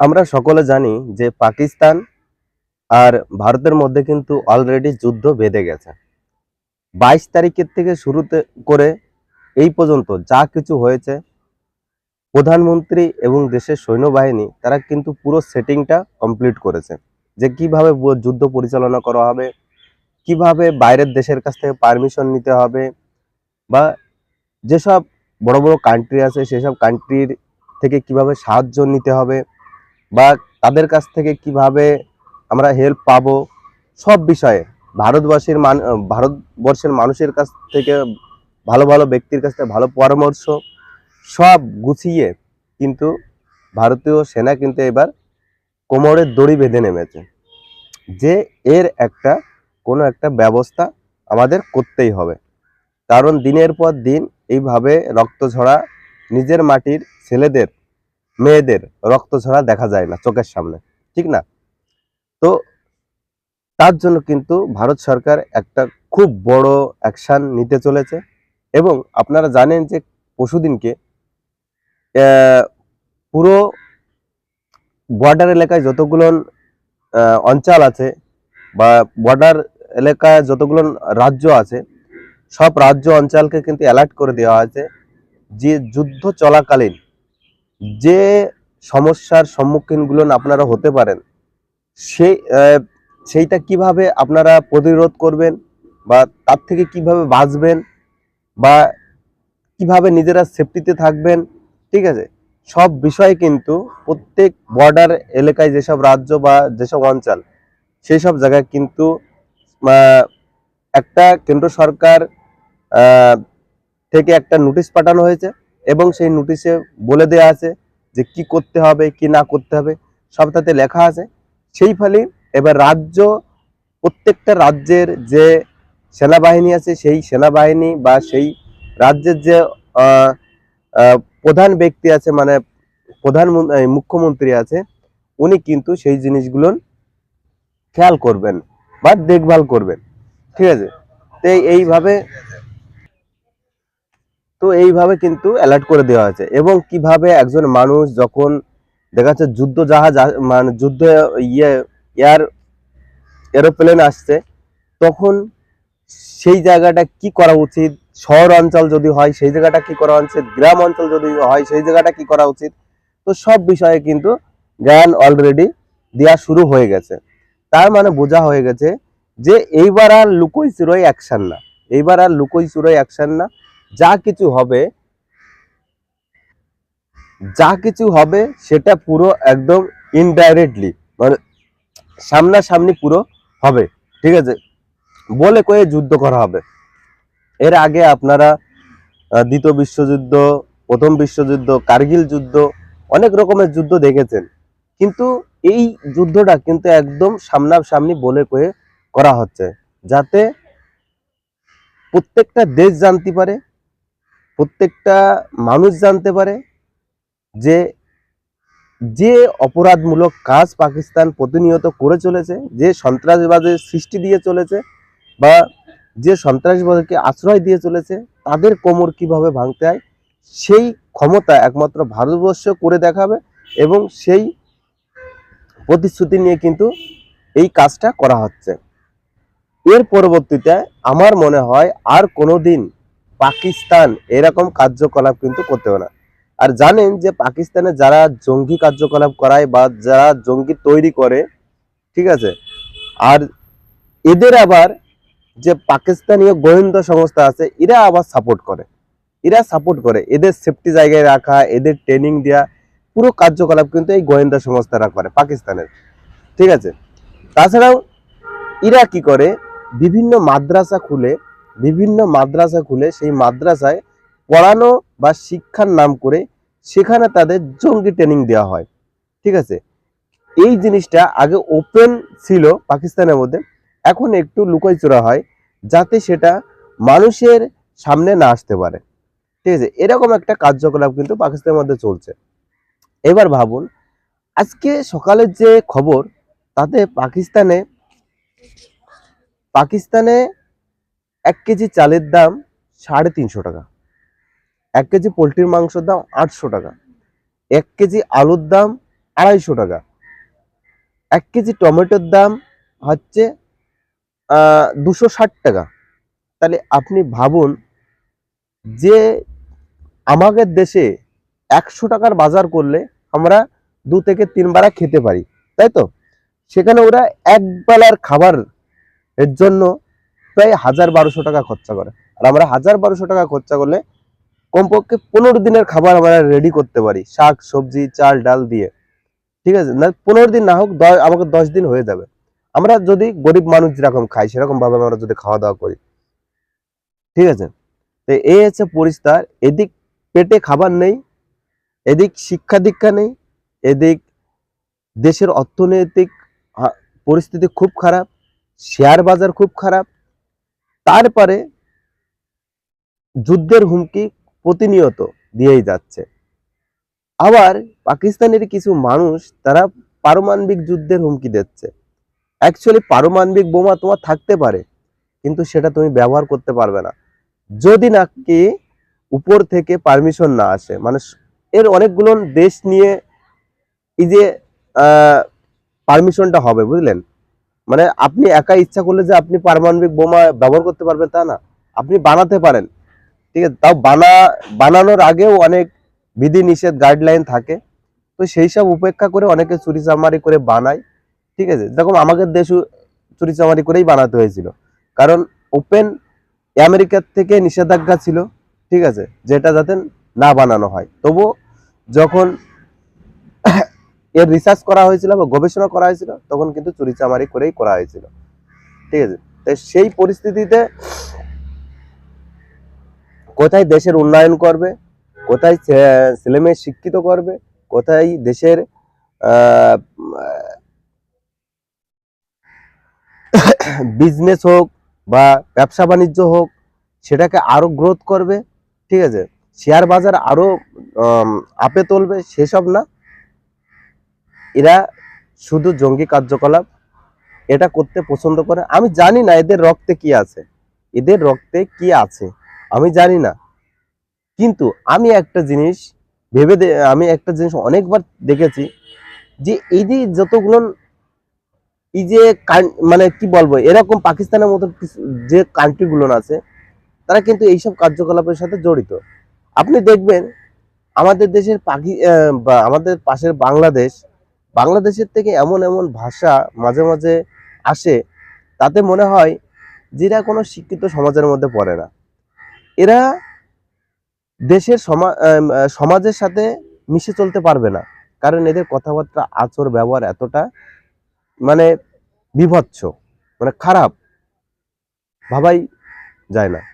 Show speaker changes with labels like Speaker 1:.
Speaker 1: আমরা সকলে জানি যে পাকিস্তান আর ভারতের মধ্যে কিন্তু অলরেডি যুদ্ধ বেঁধে গেছে। বাইশ তারিখের থেকে শুরুতে করে এই পর্যন্ত যা কিছু হয়েছে, প্রধানমন্ত্রী এবং দেশের সৈন্যবাহিনী, তারা কিন্তু পুরো সেটিংটা কমপ্লিট করেছে। যে কীভাবে যুদ্ধ পরিচালনা করা হবে, কীভাবে বাইরের দেশের কাছ থেকে পারমিশন নিতে হবে, বা যেসব বড় বড় কান্ট্রি আছে, সেসব কান্ট্রির থেকে কীভাবে সাহায্য নিতে হবে বা তাদের কাছ থেকে কীভাবে আমরা হেল্প পাবো, সব বিষয়ে ভারতবাসীর মান, ভারতবর্ষের মানুষের কাছ থেকে ভালো ভালো ব্যক্তির কাছ থেকে ভালো পরামর্শ, সব গুছিয়ে কিন্তু ভারতীয় সেনা কিন্তু এবার কোমরের দড়ি বেঁধে নেমেছে। যে এর একটা, কোনো একটা ব্যবস্থা আমাদের করতেই হবে। কারণ দিনের পর দিন এইভাবে রক্ত ঝরা নিজের মাটির ছেলেদের মেয়েদের রক্ত ঝরা দেখা যায় না চোখের সামনে, ঠিক না? তো তার জন্য কিন্তু ভারত সরকার একটা খুব বড় অ্যাকশন নিতে চলেছে এবং আপনারা জানেন যে পশুদিনকে পুরো বর্ডার এলাকায় যতগুলো অঞ্চল আছে বা বর্ডার এলাকায় যতগুলো রাজ্য আছে, সব রাজ্য অঞ্চলকে কিন্তু অ্যালার্ট করে দেওয়া হয়েছে যে যুদ্ধ চলাকালীন যে সমস্যার সম্মুখীনগুলো আপনারা হতে পারেন সেই সেইটা কীভাবে আপনারা প্রতিরোধ করবেন বা তার থেকে কীভাবে বাঁচবেন বা কীভাবে নিজেরা সেফটিতে থাকবেন, ঠিক আছে? সব বিষয়ে কিন্তু প্রত্যেক বর্ডার এলাকায় যেসব রাজ্য বা যেসব অঞ্চল সেই সব জায়গায় কিন্তু একটা কেন্দ্র সরকার থেকে একটা নোটিশ পাঠানো হয়েছে। এবং সেই নোটিশে বলে দেওয়া আছে যে কি করতে হবে, কি না করতে হবে, সব তাতে লেখা আছে। সেই ফলে এবার রাজ্য, প্রত্যেকটা রাজ্যের যে সেনাবাহিনী আছে, সেই সেনাবাহিনী বা সেই রাজ্যের যে প্রধান ব্যক্তি আছে মানে প্রধান মুখ্যমন্ত্রী আছে, উনি কিন্তু সেই জিনিসগুলো খেয়াল করবেন বা দেখভাল করবেন। ঠিক আছে? তো এইভাবে তো এইভাবে কিন্তু অ্যালার্ট করে দেওয়া হয়েছে। এবং কীভাবে একজন মানুষ যখন দেখা যাচ্ছে যুদ্ধ জাহাজ মানে যুদ্ধ ইয়ে এয়ার এরোপ্লেন আসছে, তখন সেই জায়গাটা কি করা উচিত? শহর অঞ্চল যদি হয়, সেই জায়গাটা কি করা উচিত? গ্রাম অঞ্চল যদি হয়, সেই জায়গাটা কি করা উচিত? তো সব বিষয়ে কিন্তু জ্ঞান অলরেডি দেওয়া শুরু হয়ে গেছে। তার মানে বোঝা হয়ে গেছে যে এইবার আর লুকোই চুরোই অ্যাকশন না। এইবার আর লুকোই চুরোই অ্যাকশন না। যা কিছু হবে, যা কিছু হবে সেটা পুরো একদম ইনডাইরেক্টলি মানে সামনাসামনি পুরো হবে, ঠিক আছে? বলে কয়ে যুদ্ধ করা হবে। এর আগে আপনারা দ্বিতীয় বিশ্বযুদ্ধ, প্রথম বিশ্বযুদ্ধ, কার্গিল যুদ্ধ, অনেক রকমের যুদ্ধ দেখেছেন। কিন্তু এই যুদ্ধটা কিন্তু একদম সামনাসামনি বলে কয়ে করা হচ্ছে, যাতে প্রত্যেকটা দেশ জানতে পারে প্রত্যেকটা মানুষ জানতে পারে যে যে অপরাধমূলক কাজ পাকিস্তান প্রতিনিয়ত করে চলেছে, যে সন্ত্রাসবাদের সৃষ্টি দিয়ে চলেছে বা যে সন্ত্রাসবাদকে আশ্রয় দিয়ে চলেছে, তাদের কোমর কীভাবে ভাঙতে হয়, সেই ক্ষমতা একমাত্র ভারতবর্ষ করে দেখাবে এবং সেই প্রতিশ্রুতি নিয়ে কিন্তু এই কাজটা করা হচ্ছে। এর পরবর্তীতে আমার মনে হয় আর কোনোদিন পাকিস্তান এরকম কার্যকলাপ কিন্তু করতে হবে না। আর জানেন যে পাকিস্তানে যারা জঙ্গি কার্যকলাপ করায় বা যারা জঙ্গি তৈরি করে, ঠিক আছে? আর এদের আবার যে পাকিস্তানীয় গোয়েন্দা সংস্থা আছে, এরা আবার সাপোর্ট করে। এরা সাপোর্ট করে। এদের সেফটি জায়গায় রাখা, এদের ট্রেনিং দেওয়া পুরো কার্যকলাপ কিন্তু এই গোয়েন্দা সংস্থারা করে, পাকিস্তানের। ঠিক আছে? তাছাড়াও এরা কি করে? বিভিন্ন মাদ্রাসা খুলে বিভিন্ন মাদ্রাসা খুলে সেই মাদ্রাসায় পড়ানো বা শিক্ষার নাম করে সেখানে তাদের জঙ্গি ট্রেনিং দেওয়া হয়। ঠিক আছে? এই জিনিসটা আগে ওপেন ছিল পাকিস্তানের মধ্যে, এখন একটু লুকোই চোরা হয় যাতে সেটা মানুষের সামনে না আসতে পারে। ঠিক আছে? এরকম একটা কার্যকলাপ কিন্তু পাকিস্তানের মধ্যে চলছে। এবার ভাবুন, আজকে সকালের যে খবর, তাতে পাকিস্তানে পাকিস্তানে এক কেজি চালের দাম সাড়ে তিনশো টাকা। এক কেজি পোলট্রির মাংসের দাম আটশো টাকা। এক কেজি আলুর দাম আড়াইশো টাকা। এক কেজি টমেটোর দাম হচ্ছে দুশো ষাট টাকা। তাহলে আপনি ভাবুন যে আমাদের দেশে একশো টাকার বাজার করলে আমরা দু থেকে তিন বেলা খেতে পারি, তাই তো? সেখানে ওরা এক বেলার খাবার এর জন্য প্রায় হাজার বারোশো টাকা খরচা করে। আর আমরা হাজার বারোশো টাকা খরচা করলে কমপক্ষে পনেরো দিনের খাবার আমরা রেডি করতে পারি, শাক, সবজি, চাল, ডাল দিয়ে। ঠিক আছে? না, পনেরো দিন না হোক আমাকে দশ দিন হয়ে যাবে। আমরা যদি গরিব মানুষ যেরকম খাই সেরকম ভাবে আমরা যদি খাওয়া দাওয়া করি। ঠিক আছে? তো এই হচ্ছে পরিষ্কার এদিক পেটে খাবার নেই, এদিক শিক্ষা দীক্ষা নেই, এদিক দেশের অর্থনৈতিক পরিস্থিতি খুব খারাপ শেয়ার বাজার খুব খারাপ তারপরে যুদ্ধের হুমকি প্রতিনিয়ত দিয়েই যাচ্ছে। আবার পাকিস্তানের কিছু মানুষ তারা পারমাণবিক যুদ্ধের হুমকি দিচ্ছে। অ্যাকচুয়ালি পারমাণবিক বোমা তোমার থাকতে পারে, কিন্তু সেটা তুমি ব্যবহার করতে পারবে না। যদি নাকি উপর থেকে পারমিশন না আসে মানে এর অনেকগুলো দেশ নিয়ে এই যে পারমিশনটা হবে, বুঝলেন? মানে আপনি একা ইচ্ছা করলে যে আপনি পারমাণবিক বোমা ব্যবহার করতে পারবেন তা না। আপনি বানাতে পারেন। ঠিক আছে? তাও বানা, বানানোর আগেও অনেক বিধি নিষেধ গাইডলাইন থাকে। তো সেই সব উপেক্ষা করে অনেকে চুরি চামারি করে বানায়। ঠিক আছে? যেরকম আমাদের দেশও চুরি চামারি করেই বানাতে হয়েছিল। কারণ ওপেন আমেরিকার থেকে নিষেধাজ্ঞা ছিল। ঠিক আছে? যেটা যাতে না বানানো হয়। তবু যখন এর রিসার্চ করা হয়েছিল বা গবেষণা করা হয়েছিল, তখন কিন্তু চুরি চামারি করেই করা হয়েছিল। ঠিক আছে? তাই সেই পরিস্থিতিতে কোথায় দেশের উন্নয়ন করবে, কোথায় ছেলেমেয়ে শিক্ষিত করবে, কোথায় দেশের বিজনেস হোক বা ব্যবসা বাণিজ্য হোক, সেটাকে আরও গ্রোথ করবে, ঠিক আছে? শেয়ার বাজার আরও আপে তুলবে, সেসব না। এরা শুধু জঙ্গি কার্যকলাপ, এটা করতে পছন্দ করে। আমি জানি না এদের রক্তে কি আছে। এদের রক্তে কি আছে? আমি জানি না। কিন্তু আমি একটা জিনিস ভেবে আমি একটা জিনিস অনেকবার দেখেছি যে এই যে যতগুলো এই যে মানে কি বলব, এরকম পাকিস্তানের মতো যে কান্ট্রিগুলো আছে, তারা কিন্তু এইসব কার্যকলাপের সাথে জড়িত। আপনি দেখবেন আমাদের দেশের পাখি বা আমাদের পাশের বাংলাদেশ বাংলাদেশের থেকে এমন এমন ভাষা মাঝে মাঝে আসে, তাতে মনে হয় যে এরা কোনো শিক্ষিত সমাজের মধ্যে পড়ে না। এরা দেশের সমা- সমাজের সাথে মিশে চলতে পারবে না, কারণ এদের কথাবার্তা, আচর, ব্যবহার এতটা মানে বিভৎস মানে খারাপ, ভাবাই যায় না।